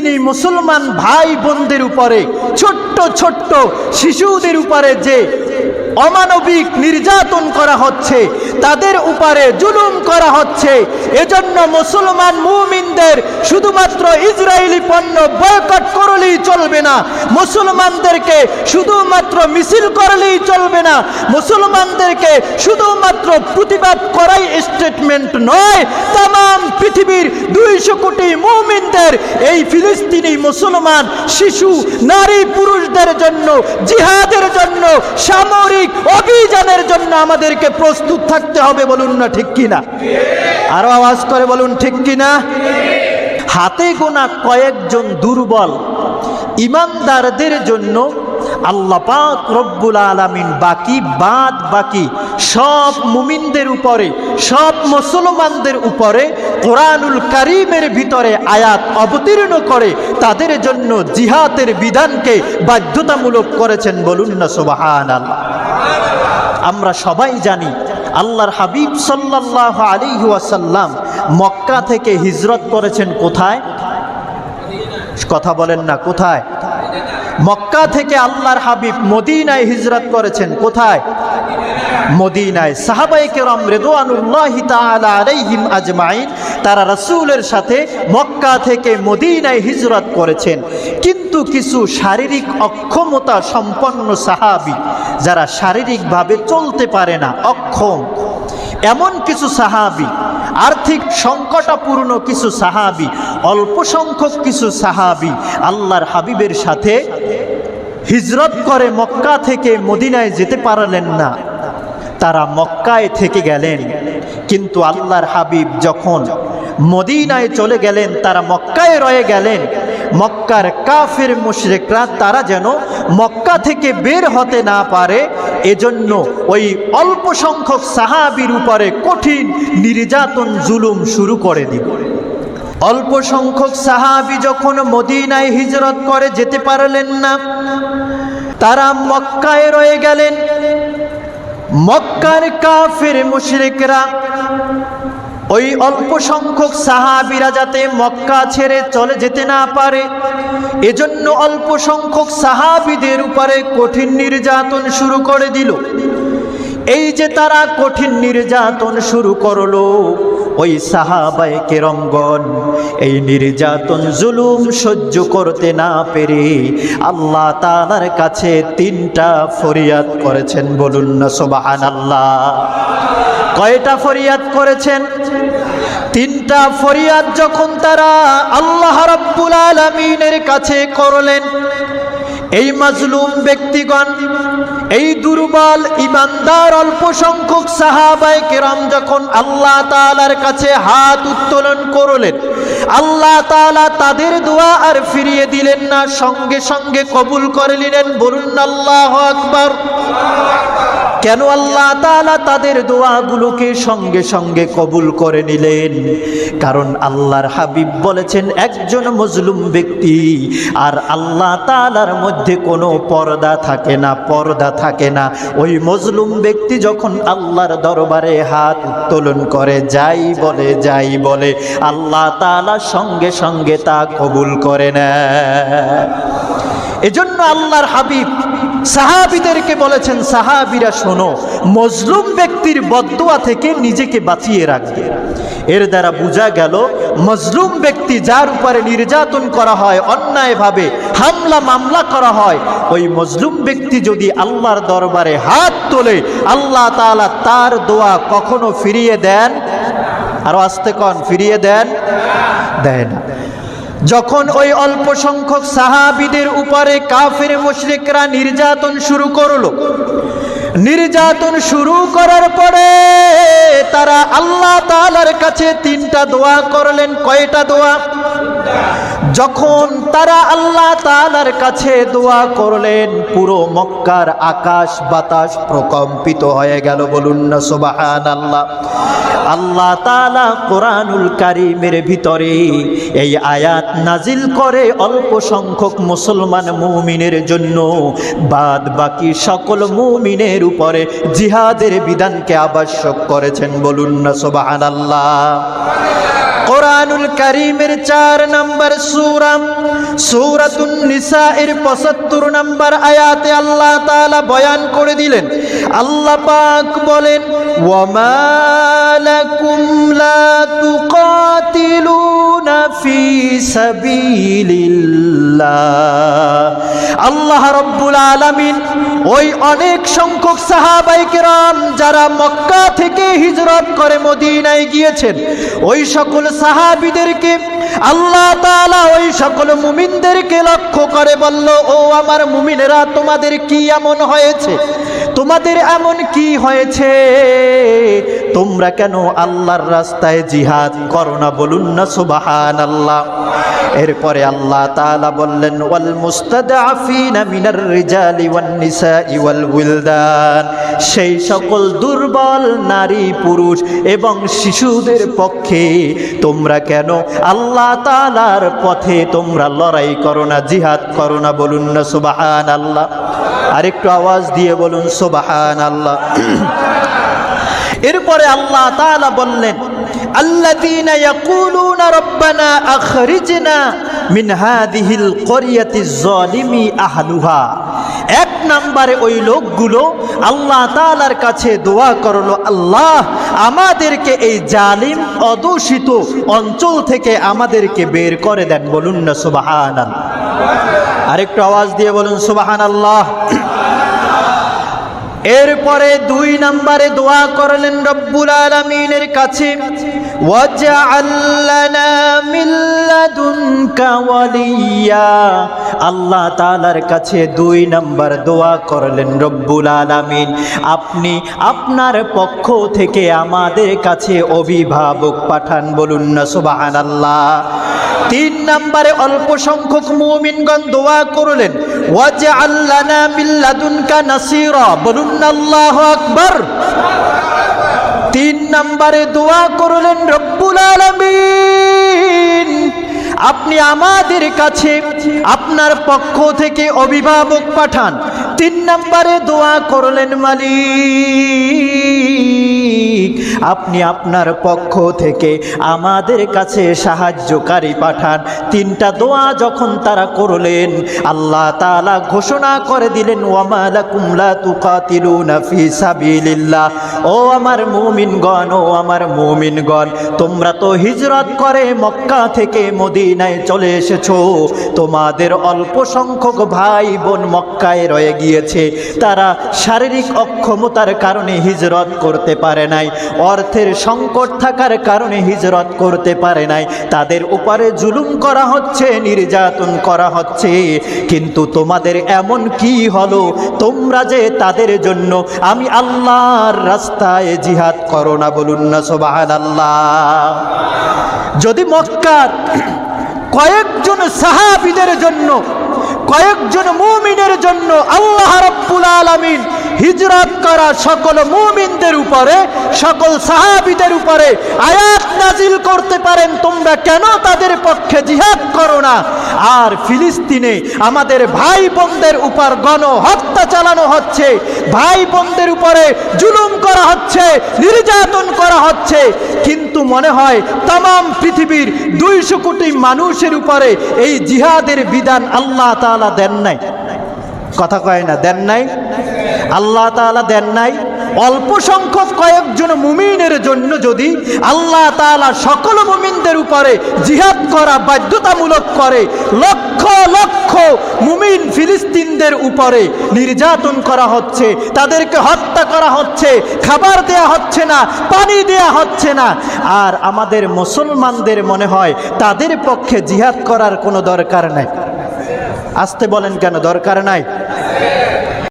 ফিলিস্তিনি মুসলমান ভাই বোনদের উপরে, ছোট্ট ছোট্ট শিশুদের উপরে যে অমানবিক নির্যাতন করা হচ্ছে, তাদের উপরে জুলুম করা হচ্ছে, এজন্য মুসলমান মুমিনদের শুধুমাত্র ইসরায়েলি পণ্য বয়কট করলেই চলবে না। মুসলমানদেরকে শুধুমাত্র মিছিল করলেই চলবে না। মুসলমানদেরকে শুধুমাত্র প্রতিবাদ করাই স্টেটমেন্ট নয়। তাম পৃথিবীর দুইশো কোটি মুমিনদের, এই ফিলিস্তিনি মুসলমান, শিশু, নারী, পুরুষদের জন্য জিহাদের জন্য সামরিক অভিযানের জন্য আমাদেরকে প্রস্তুত থাকতে হবে, বলুন না ঠিক কিনা? আরও আওয়াজ করে বলুন ঠিক কিনা? হাতে গোনা কয়েকজন দুর্বল ইমানদারদের জন্য আল্লাহ পাক রব্বুল আলামিন বাকি, বাদ বাকি সব মুমিনদের উপরে, সব মুসলমানদের উপরে কোরআনুল কারিমের ভিতরে আয়াত অবতীর্ণ করে তাদের জন্য জিহাদের বিধানকে বাধ্যতামূলক করেছেন বলুন না সুবাহান আমরা সবাই জানি আল্লাহর হাবিব সাল্লাহ আলী ওয়াসাল্লাম মক্কা থেকে হিজরত করেছেন কোথায়? কথা বলেন না, কোথায়? মক্কা থেকে আল্লাহর হাবিব মদিনায় হিজরত করেছেন। কোথায়? মদিনায়। সাহাবাই কেরম রেদোয়ানুল্লাহ আজমাইন, তারা রাসূলের সাথে মক্কা থেকে মদিনায় হিজরত করেছেন। কিন্তু কিছু শারীরিক অক্ষমতা সম্পন্ন সাহাবি, যারা শারীরিকভাবে চলতে পারে না, অক্ষম। এমন কিছু সাহাবি আর্থিক সংকটাপূর্ণ কিছু সাহাবি, অল্প সংখ্যক কিছু সাহাবি আল্লাহর হাবিবের সাথে হিজরত করে মক্কা থেকে মদিনায় যেতে পারলেন না। তারা মক্কায় থেকে গেলেন। কিন্তু আল্লাহর হাবিব যখন মদিনায় চলে গেলেন, তারা মক্কায় রয়ে গেলেন। মক্কার কাফের মুশরিকরা, তারা যেন মক্কা থেকে বের হতে না পারে, এজন্য ওই অল্প সংখ্যক সাহাবির উপরে কঠিন নির্যাতন, জুলুম শুরু করে দিল অল্প সংখ্যক সাহাবি যখন মদিনায় হিজরত করে, যেতে পারলেন না। তারা মক্কায় রয়ে গেলেন। মক্কার কাফের মুশরিকরা, ওই অল্প সংখ্যক সাহাবিরা যাতে মক্কা ছেড়ে চলে যেতে না পারে এজন্য অল্প সংখ্যক সাহাবিদের উপরে কঠিন নির্যাতন শুরু করে দিল। এই যে তারা কঠিন নির্যাতন শুরু করল, ওই সাহাবায় কেরঙ্গন এই নির্যাতন জুলুম সহ্য করতে না পেরে আল্লাহ তালার কাছে তিনটা ফরিয়াদ করেছেন বলুন না সোবাহান আল্লাহ কয়টা ফরিয়াদ করেছেন? তিনটা ফরিয়াদ যখন তারা আল্লাহ রাব্বুল আলামিনের কাছে করলেন, এই মাজলুম ব্যক্তিগণ, এই দুর্বল ইমানদার অল্প সংখ্যক সাহাবায় কেরাম যখন আল্লাহ তালার কাছে হাত উত্তোলন করলেন, আল্লাহ তালা তাদের দোয়া আর ফিরিয়ে দিলেন না, সঙ্গে সঙ্গে কবুল করে নিলেন, বলুন আল্লাহ আকবর। কেন আল্লাহ তালা তাদের দোয়াগুলোকে সঙ্গে সঙ্গে কবুল করে নিলেন? কারণ আল্লাহর হাবিব বলেছেন, একজন মজলুম ব্যক্তি, আর আল্লাহ তালার মধ্যে কোনো পর্দা থাকে না, পর্দা থাকে না। ওই মজলুম ব্যক্তি যখন আল্লাহর দরবারে হাত উত্তোলন করে, যাই বলে যাই বলে, আল্লাহ তালা সঙ্গে সঙ্গে তা কবুল করে নেয়। এজন্য আল্লাহর হাবিব সাহাবিদেরকে বলেছেন, সাহাবিরা শোনো, মজলুম ব্যক্তির বদুয়া থেকে নিজেকে বাঁচিয়ে রাখবে। এর দ্বারা বোঝা গেল, মজলুম ব্যক্তি যার উপরে নির্যাতন করা হয়, অন্যায়ভাবে হামলা, মামলা করা হয়, ওই মজলুম ব্যক্তি যদি আল্লাহর দরবারে হাত তোলে, আল্লাহ তাআলা তার দোয়া কখনো ফিরিয়ে দেন? আরও আস্তে কন, ফিরিয়ে দেন? দেয় না। যখন ওই অল্প সংখ্যক সাহাবিদের উপরে কাফের মুশরিকরা নির্যাতন শুরু করল, নির্যাতন শুরু করার পরে তারা আল্লাহ তালার কাছে তিনটা দোয়া করলেন। কয়টা দোয়া? যখন তারা আল্লাহ তাআলার কাছে দোয়া করলেন, পুরো মক্কার আকাশ বাতাস প্রকম্পিত হয়ে গেল। বলুন না সুবাহান আল্লাহ আল্লাহ তাআলা কোরআনুল কারিমের ভিতরে এই আয়াত নাজিল করে অল্প সংখ্যক মুসলমান মুমিনের জন্য, বাদ বাকি সকল মুমিনের উপরে জিহাদের বিধানকে আবশ্যক করেছেন। বলুন না সুবাহান আল্লাহ কোরআনুল করিমের চার নম্বর সুরাম সুরাতুন নিসা এর পঁচাত্তর নম্বর আয়াতে আল্লাহ তাআলা বয়ান করে দিলেন। আল্লাহ পাক বলেন ওয়ামালাকুম ফি সাবিলিল্লাহ। আল্লাহ রব্বুল আলামিন ওই অনেক সংখ্যক সাহাবাই কেরাম যারা মক্কা থেকে হিজরত করে মদিনায় গিয়েছেন, ওই সকল সাহাবিদেরকে আল্লাহ তাআলা ওই সকল মুমিনদেরকে লক্ষ্য করে বলল, ও আমার মুমিনেরা, তোমাদের কি এমন হয়েছে? তোমাদের এমন কি হয়েছে? তোমরা কেন আল্লাহর রাস্তায় জিহাদ করো না বলুন না সুবাহান আল্লাহ এরপরে আল্লাহ তাআলা বললেন, ওয়াল সেই সকল দুর্বল নারী, পুরুষ এবং শিশুদের পক্ষে তোমরা কেন আল্লাহ তাআলার পথে তোমরা লড়াই করো না, জিহাদ করো না বলুন না সুবাহান আল্লাহ আরেকটু আওয়াজ দিয়ে বলুন সুবাহান আল্লাহ এরপরে আল্লাহ তালা বললেন আল্লাযীনা ইয়াকুলুনা রব্বানা আখরিজনা মিন হাদিহিল ক্বরিয়াতিজ জালিমি আহলুহা। এক নম্বরে ওই লোকগুলো আল্লাহ তাআলার কাছে দোয়া করল, আল্লাহ, আমাদেরকে এই জালিম, অদূষিত অঞ্চল থেকে আমাদেরকে বের করে দেন। বলুন না, সুবহানাল্লাহ। আরেকটু আওয়াজ দিয়ে বলুন, সুবহানাল্লাহ। এরপরে দুই নম্বরে দোয়া করলেন রব্বুল আলমিনের কাছে আল্লাহ তালার কাছে দুই নম্বর দোয়া করলেন রব্বুল আলমিন, আপনি আপনার পক্ষ থেকে আমাদের কাছে অভিভাবক পাঠান বলুন না সুবাহান আল্লাহ তিন নম্বরে অল্প সংখ্যক মুমিনগণ দোয়া করলেন বলুন তিন নম্বরে দোয়া করলেন আপনি আমাদের কাছে আপনার পক্ষ থেকে অভিভাবক পাঠান। তিন নম্বরে দোয়া করলেন, মালিক। আপনি আপনার পক্ষ থেকে আমাদের কাছে সাহায্যকারী পাঠান। তিনটা দোয়া যখন তারা করলেন, আল্লাহ তাআলা ঘোষণা করে দিলেন ওয়ামালাকুম লা তুকাতিলুনা ফি সাবিলিল্লাহ। ও আমার মুমিনগণ, ও আমার মুমিনগণ, তোমরা তো হিজরত করে মক্কা থেকে মদিনায় চলে এসেছ। তোমাদের অল্প সংখ্যক ভাই বোন মক্কায় রয়ে গিয়েছে। তারা শারীরিক অক্ষমতার কারণে হিজরত করতে পারে নাই। অর্থের সংকট থাকার কারণে হিজরত করতে পারে নাই। তাদের উপরে জুলুম করা হচ্ছে, নির্যাতন করা হচ্ছে। কিন্তু তোমাদের এমন কি হলো? তোমরা যে তাদের জন্য আমি আল্লাহর রাস্তায় জিহাদ করো না বলুন না সোবাহান আল্লাহ যদি মক্কার কয়েকজন সাহাবিদের জন্য, কয়েকজন মুমিনের জন্য আল্লাহ রব্বুল আলামিন হিজরত করা সকল মুমিনদের উপরে, সকল সাহাবিদের উপরে আয়াত নাজিল করতে পারেন, তোমরা কেন তাদের পক্ষে জিহাদ করো না? আর ফিলিস্তিনে আমাদের ভাই বোনদের উপর গণ হত্যা চালানো হচ্ছে, ভাই বোনদের উপরে জুলুম করা হচ্ছে, নির্যাতন করা হচ্ছে। কিন্তু মনে হয় তাম পৃথিবীর দুইশো কোটি মানুষের উপরে এই জিহাদের বিধান আল্লাহ তাআলা দেন নাই। কথা কয় না, দেন নাই? আল্লাহ তাআলা দেন নাই? অল্প সংখ্যক কয়েকজন মুমিনের জন্য যদি আল্লাহ তাআলা সকল মুমিনদের উপরে জিহাদ করা বাধ্যতামূলক করে, লক্ষ লক্ষ মুমিন ফিলিস্তিনদের উপরে নির্যাতন করা হচ্ছে, তাদেরকে হত্যা করা হচ্ছে, খাবার দেয়া হচ্ছে না, পানি দেয়া হচ্ছে না, আর আমাদের মুসলমানদের মনে হয় তাদের পক্ষে জিহাদ করার কোনো দরকার নাই। আসতে বলেন কেন? দরকার নাই?